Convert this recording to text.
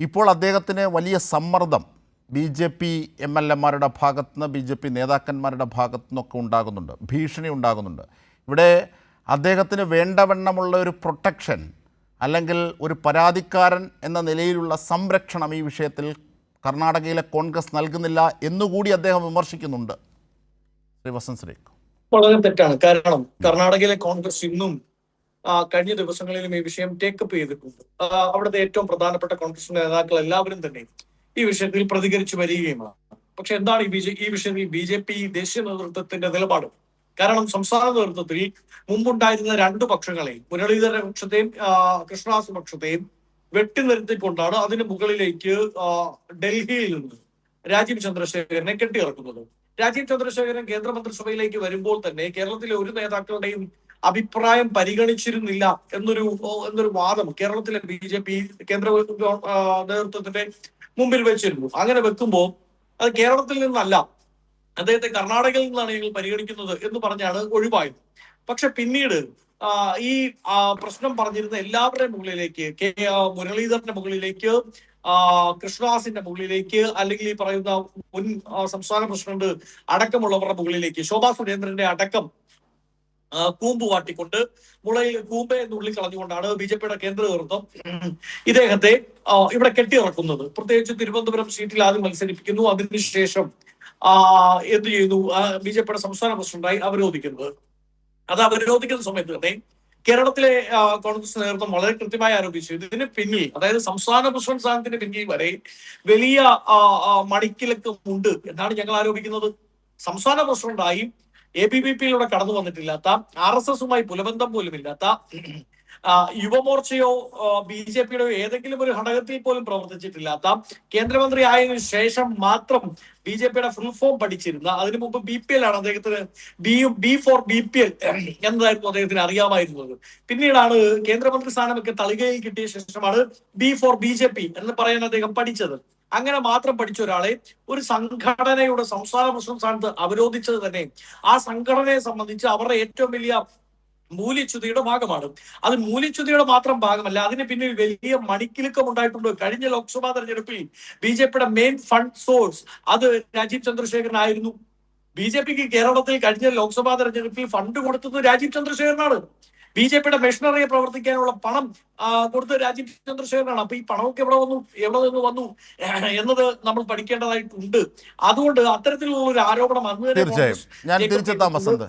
ഇപ്പോൾ അദ്ദേഹത്തിന് വലിയ സമ്മർദ്ദം B J P M L എമാരുടെ ഭാഗത്തുനിന്ന് ബി ജെ പി നേതാക്കന്മാരുടെ ഭാഗത്തു നിന്നൊക്കെ ഉണ്ടാകുന്നുണ്ട് ഭീഷണി ഉണ്ടാകുന്നുണ്ട്. ഇവിടെ അദ്ദേഹത്തിന് വേണ്ടവണ്ണമുള്ള ഒരു പ്രൊട്ടക്ഷൻ അല്ലെങ്കിൽ ഒരു പരാതിക്കാരൻ എന്ന നിലയിലുള്ള സംരക്ഷണം ഈ വിഷയത്തിൽ കർണാടകയിലെ കോൺഗ്രസ് നൽകുന്നില്ല എന്നുകൂടി അദ്ദേഹം വിമർശിക്കുന്നുണ്ട്. ശ്രീ വസന്ത് ശ്രീ വളരെ തെറ്റാണ്. കാരണം കർണാടകയിലെ കോൺഗ്രസ് ഇന്നും കഴിഞ്ഞ ദിവസങ്ങളിലും ഈ വിഷയം ടേക്കപ്പ് ചെയ്തിട്ടുണ്ട്. അവിടുത്തെ ഏറ്റവും പ്രധാനപ്പെട്ട കോൺഗ്രസ് നേതാക്കൾ എല്ലാവരും തന്നെ ഈ വിഷയത്തിൽ പ്രതികരിച്ചു വരികയുമാണ്. പക്ഷെ എന്താണ് ഈ ബി ജെ ഈ വിഷയത്തിൽ ബി ജെ പി ദേശീയ നേതൃത്വത്തിന്റെ നിലപാട്? കാരണം സംസ്ഥാന നേതൃത്വത്തിൽ മുമ്പുണ്ടായിരുന്ന രണ്ട് പക്ഷങ്ങളെ മുരളീധര പക്ഷത്തെയും കൃഷ്ണദാസ് പക്ഷത്തെയും വെട്ടി നിർത്തിക്കൊണ്ടാണ് അതിന് മുകളിലേക്ക് ഡൽഹിയിൽ നിന്ന് രാജീവ് ചന്ദ്രശേഖരനെ കെട്ടിയിറക്കുന്നത്. രാജീവ് ചന്ദ്രശേഖരൻ കേന്ദ്രമന്ത്രിസഭയിലേക്ക് വരുമ്പോൾ തന്നെ കേരളത്തിലെ ഒരു നേതാക്കളുടെയും അഭിപ്രായം പരിഗണിച്ചിരുന്നില്ല എന്നൊരു എന്നൊരു വാദം കേരളത്തിലെ ബി ജെ പി കേന്ദ്ര നേതൃത്വത്തിന്റെ മുമ്പിൽ വെച്ചിരുന്നു. അങ്ങനെ വെക്കുമ്പോൾ അത് കേരളത്തിൽ നിന്നല്ല അദ്ദേഹത്തെ കർണാടകയിൽ നിന്നാണ് ഞങ്ങൾ പരിഗണിക്കുന്നത് എന്ന് പറഞ്ഞാണ് ഒഴിവായത്. പക്ഷെ പിന്നീട് ഈ പ്രശ്നം പറഞ്ഞിരുന്ന എല്ലാവരുടെയും മുകളിലേക്ക് കെ മുരളീധരന്റെ മുകളിലേക്ക് കൃഷ്ണദാസിന്റെ മുകളിലേക്ക് അല്ലെങ്കിൽ ഈ പറയുന്ന മുൻ സംസ്ഥാന പ്രസിഡന്റ് അടക്കമുള്ളവരുടെ മുകളിലേക്ക് ശോഭാ സുരേന്ദ്രന്റെ അടക്കം കൂമ്പ് വാട്ടിക്കൊണ്ട് മുളയിൽ കൂമ്പെ എന്നുള്ളിൽ കളഞ്ഞുകൊണ്ടാണ് ബി ജെ പിയുടെ കേന്ദ്ര നേതൃത്വം ഇദ്ദേഹത്തെ ഇവിടെ കെട്ടിയിറക്കുന്നത്. പ്രത്യേകിച്ച് തിരുവനന്തപുരം സീറ്റിൽ ആദ്യം മത്സരിപ്പിക്കുന്നു. അതിനുശേഷം എന്ത് ചെയ്യുന്നു? ബി ജെ പിയുടെ സംസ്ഥാന പ്രസിഡന്റായി അവരോധിക്കുന്നത്. അത് അവരോധിക്കുന്ന സമയത്ത് തന്നെ കേരളത്തിലെ കോൺഗ്രസ് നേതൃത്വം വളരെ കൃത്യമായി ആരോപിച്ചു. ഇതിന് പിന്നിൽ അതായത് സംസ്ഥാന പ്രസിഡന്റ് സ്ഥാനത്തിന് പിന്നിൽ വരെ വലിയ ആ, ഉണ്ട് എന്നാണ് ഞങ്ങൾ ആരോപിക്കുന്നത്. സംസ്ഥാന പ്രസിഡന്റായി എ ബി വി പിയിലൂടെ കടന്നു വന്നിട്ടില്ലാത്ത ആർ എസ് എസുമായി പുലബന്ധം പോലും ഇല്ലാത്ത യുവമോർച്ചയോ ബി ജെ പിയുടെയോ ഏതെങ്കിലും ഒരു ഘടകത്തിൽ പോലും പ്രവർത്തിച്ചിട്ടില്ലാത്ത കേന്ദ്രമന്ത്രി ആയതിനു ശേഷം മാത്രം ബി ജെ പിയുടെ ഫുൾ ഫോം പഠിച്ചിരുന്ന അതിനു മുമ്പ് ബി പി എൽ ആണ് അദ്ദേഹത്തിന് B B for B P L എന്നതായിരുന്നു അദ്ദേഹത്തിന് അറിയാമായിരുന്നത്. പിന്നീടാണ് കേന്ദ്രമന്ത്രി സ്ഥാനമൊക്കെ തളികയിൽ കിട്ടിയ ശേഷമാണ് B for B J P എന്ന് പറയാൻ അദ്ദേഹം പഠിച്ചത്. അങ്ങനെ മാത്രം പഠിച്ച ഒരാളെ ഒരു സംഘടനയുടെ സംസ്ഥാന പ്രസിഡന്റ് സ്ഥാനത്ത് അവരോധിച്ചത് തന്നെ ആ സംഘടനയെ സംബന്ധിച്ച് അവരുടെ ഏറ്റവും വലിയ മൂല്യച്യുതിയുടെ ഭാഗമാണ്. അത് മൂല്യച്യുതിയുടെ മാത്രം ഭാഗമല്ല അതിന് പിന്നിൽ വലിയ മണിക്കിലുക്കം ഉണ്ടായിട്ടുണ്ട്. കഴിഞ്ഞ ലോക്സഭാ തെരഞ്ഞെടുപ്പിൽ ബി ജെ പിയുടെ മെയിൻ ഫണ്ട് സോഴ്സ് അത് രാജീവ് ചന്ദ്രശേഖരനായിരുന്നു. ബി ജെ പിക്ക് കേരളത്തിൽ കഴിഞ്ഞ ലോക്സഭാ തെരഞ്ഞെടുപ്പിൽ ഫണ്ട് കൊടുത്തത് രാജീവ് ചന്ദ്രശേഖരനാണ്. ബി ജെ പിയുടെ മെഷീനറിയെ പ്രവർത്തിക്കാനുള്ള പണം കൊടുത്ത രാജീവ് ചന്ദ്രശേഖരനാണ്. അപ്പൊ ഈ പണമൊക്കെ എവിടെ വന്നു? എവിടെ നിന്ന് വന്നു? എന്നത് നമ്മൾ പഠിക്കേണ്ടതായിട്ടുണ്ട്. അതുകൊണ്ട് അത്തരത്തിലുള്ള ഒരു ആരോപണം അന്ന് തന്നെ തീർച്ചയായും. ഞാൻ തിരിച്ചെത്താം വസന്ത്.